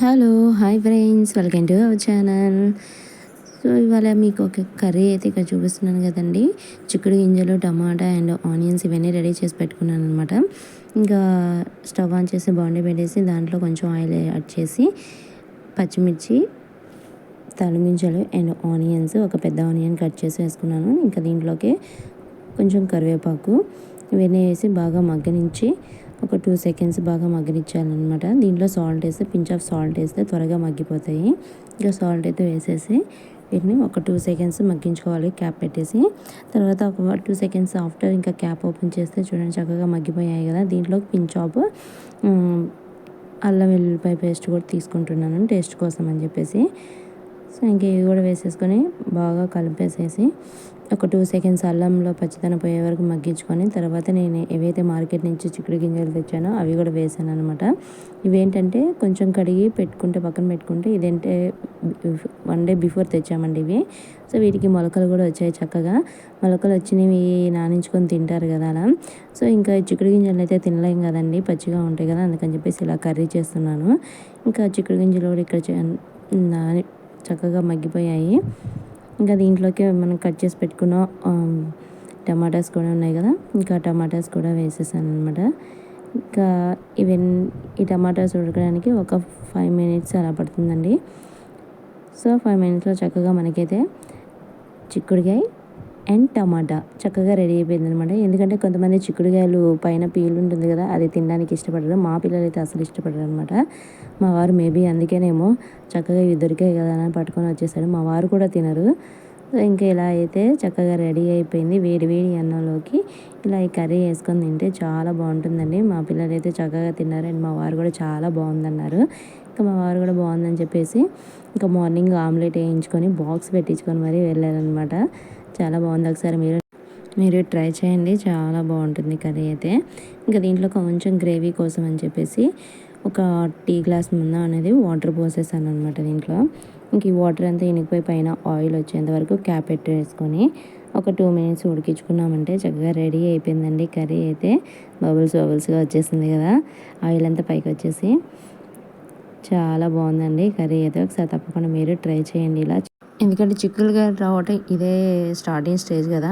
Hello hi friends. Welcome to our channel. So ఇవాళ మీకు ఒక కర్రీ అయితే ఇక్కడ చూపిస్తున్నాను కదండి. చిక్కుడు గింజలు టమాటా అండ్ ఆనియన్స్ ఇవన్నీ రెడీ చేసి పెట్టుకున్నాను అనమాట ఇంకా స్టవ్ ఆన్ చేసి బాండీ పెట్టేసి దాంట్లో కొంచెం ఆయిల్ యాడ్ చేసి పచ్చిమిర్చి తలమింజలు అండ్ ఆనియన్స్ ఒక పెద్ద ఆనియన్ కట్ చేసి వేసుకున్నాను. ఇంకా దీంట్లోకి కొంచెం కరివేపాకు ఇవన్నీ వేసి బాగా మగ్గనించి ఒక టూ సెకండ్స్ బాగా మగ్గనిచ్చాలన్నమాట దీంట్లో సాల్ట్ వేస్తే పించ్ ఆఫ్ సాల్ట్ వేస్తే త్వరగా మగ్గిపోతాయి. ఇంకా సాల్ట్ అయితే వేసేసి వీటిని ఒక టూ సెకండ్స్ మగ్గించుకోవాలి. క్యాప్ పెట్టేసి తర్వాత ఒక టూ సెకండ్స్ ఆఫ్టర్ ఇంకా క్యాప్ ఓపెన్ చేస్తే చూడండి చక్కగా మగ్గిపోయాయి కదా. దీంట్లో పించ్ ఆఫ్ అల్లం వెల్లుల్లిపాయ పేస్ట్ కూడా తీసుకుంటున్నాను. టేస్ట్ కోసం అని చెప్పేసి. సో ఇంకా ఇవి కూడా వేసేసుకొని బాగా కలిపేసేసి ఒక టూ సెకండ్స్ అల్లంలో పచ్చితనం పోయే వరకు మగ్గించుకొని తర్వాత నేను ఏవైతే మార్కెట్ నుంచి చిక్కుడు గింజలు తెచ్చానో అవి కూడా వేసాను అనమాట ఇవేంటంటే కొంచెం కడిగి పెట్టుకుంటే పక్కన పెట్టుకుంటే ఇదేంటే వన్ డే బిఫోర్ తెచ్చామండి ఇవి. సో వీటికి మొలకలు కూడా వచ్చాయి చక్కగా. మొలకలు వచ్చినవి నానించుకొని తింటారు కదా అలా. సో ఇంకా చిక్కుడు గింజలు అయితే తినలేం కదండి పచ్చిగా ఉంటాయి కదా అందుకని చెప్పేసి ఇలా కర్రీ చేస్తున్నాను. ఇంకా చిక్కుడు గింజలు కూడా ఇక్కడ చక్కగా మగ్గిపోయాయి. ఇంకా దీంట్లోకి మనం కట్ చేసి పెట్టుకున్న టమాటాస్ కూడా ఉన్నాయి కదా. ఇంకా టమాటాస్ కూడా వేసేసాను అనమాట ఇంకా ఇవన్నీ ఈ టమాటాస్ ఉడకడానికి ఒక ఫైవ్ మినిట్స్ అలా పడుతుందండి. సో ఫైవ్ మినిట్స్లో చక్కగా మనకైతే చిక్కుడుకాయ అండ్ టమాటా. చక్కగా రెడీ అయిపోయింది అనమాట ఎందుకంటే కొంతమంది చిక్కుడుకాయలు పైన పీలు ఉంటుంది కదా అది తినడానికి ఇష్టపడరు. మా పిల్లలు అయితే అసలు ఇష్టపడరు అనమాట మా వారు మేబీ అందుకేనేమో చక్కగా ఇవి దొరికాయి కదా అని పట్టుకొని వచ్చేసాడు మా వారు కూడా తినరు. ఇంకా ఇలా అయితే చక్కగా రెడీ అయిపోయింది వేడి వేడి అన్నంలోకి. ఇలా ఈ కర్రీ వేసుకొని తింటే చాలా బాగుంటుందండి. మా పిల్లలు అయితే చక్కగా తిన్నారు అండ్ మా వారు కూడా చాలా బాగుందన్నారు. ఇంకా మా వారు కూడా బాగుందని చెప్పేసి ఇంకా మార్నింగ్ ఆమ్లెట్ వేయించుకొని బాక్స్ పెట్టించుకొని మరీ వెళ్ళారనమాట చాలా బాగుంది ఒకసారి మీరు మీరు ట్రై చేయండి. చాలా బాగుంటుంది కర్రీ అయితే. ఇంకా దీంట్లో కొంచెం గ్రేవీ కోసం అని చెప్పేసి ఒక టీ గ్లాస్ ముందు అనేది వాటర్ పోసేసాను అనమాట దీంట్లో. ఇంక ఈ వాటర్ అంతా ఇనికిపోయి పైన ఆయిల్ వచ్చేంత వరకు క్యాప్ పెట్టేసుకొని ఒక టూ మినిట్స్ ఉడికించుకున్నామంటే చక్కగా రెడీ అయిపోయిందండి కర్రీ అయితే. బబుల్స్ బబుల్స్గా వచ్చేసింది కదా ఆయిల్ అంతా పైకి వచ్చేసి. చాలా బాగుందండి. కర్రీ అయితే ఒకసారి తప్పకుండా మీరు ట్రై చేయండి ఇలా. ఎందుకంటే చిక్కుడుకాయలు రావటం ఇదే స్టార్టింగ్ స్టేజ్ కదా.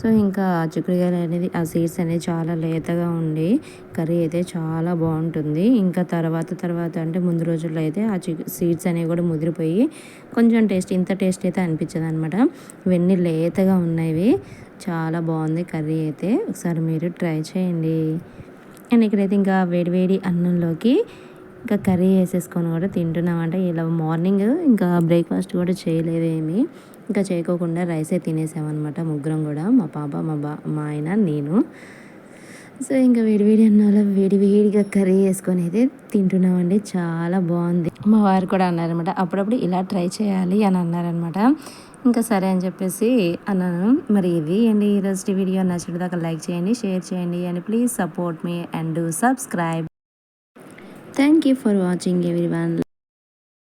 సో ఇంకా చిక్కుడుకాయలు అనేది ఆ సీడ్స్ అనేది చాలా లేతగా ఉండి కర్రీ అయితే చాలా బాగుంటుంది. ఇంకా తర్వాత తర్వాత అంటే ముందు రోజుల్లో అయితే ఆ చిక్ సీడ్స్ అనేవి కూడా ముదిరిపోయి కొంచెం టేస్ట్ ఇంత టేస్ట్ అయితే అనిపించదు అనమాట ఇవన్నీ లేతగా ఉన్నాయి చాలా బాగుంది కర్రీ అయితే. ఒకసారి మీరు ట్రై చేయండి. అండ్ ఇక్కడైతే ఇంకా వేడివేడి అన్నంలోకి ఇంకా కర్రీ వేసేసుకొని కూడా తింటున్నామంటే. ఇలా మార్నింగ్ ఇంకా బ్రేక్ఫాస్ట్ కూడా చేయలేదు ఇంకా చేయకోకుండా రైసే తినేసామన్నమాట ముగ్గురం కూడా మా పాప మా బా మా ఆయన నేను. సో ఇంకా వేడివేడి అన్నాలో వేడి వేడిగా కర్రీ వేసుకొని అయితే తింటున్నామండి. చాలా బాగుంది. మా వారు కూడా అన్నారనమాట అప్పుడప్పుడు ఇలా ట్రై చేయాలి అని అన్నారనమాట ఇంకా సరే అని చెప్పేసి అన్నాను. మరి ఇది అండి ఈరోజు వీడియో. నచ్చిన దాకా లైక్ చేయండి షేర్ చేయండి. And please support me and subscribe. Thank you for watching everyone.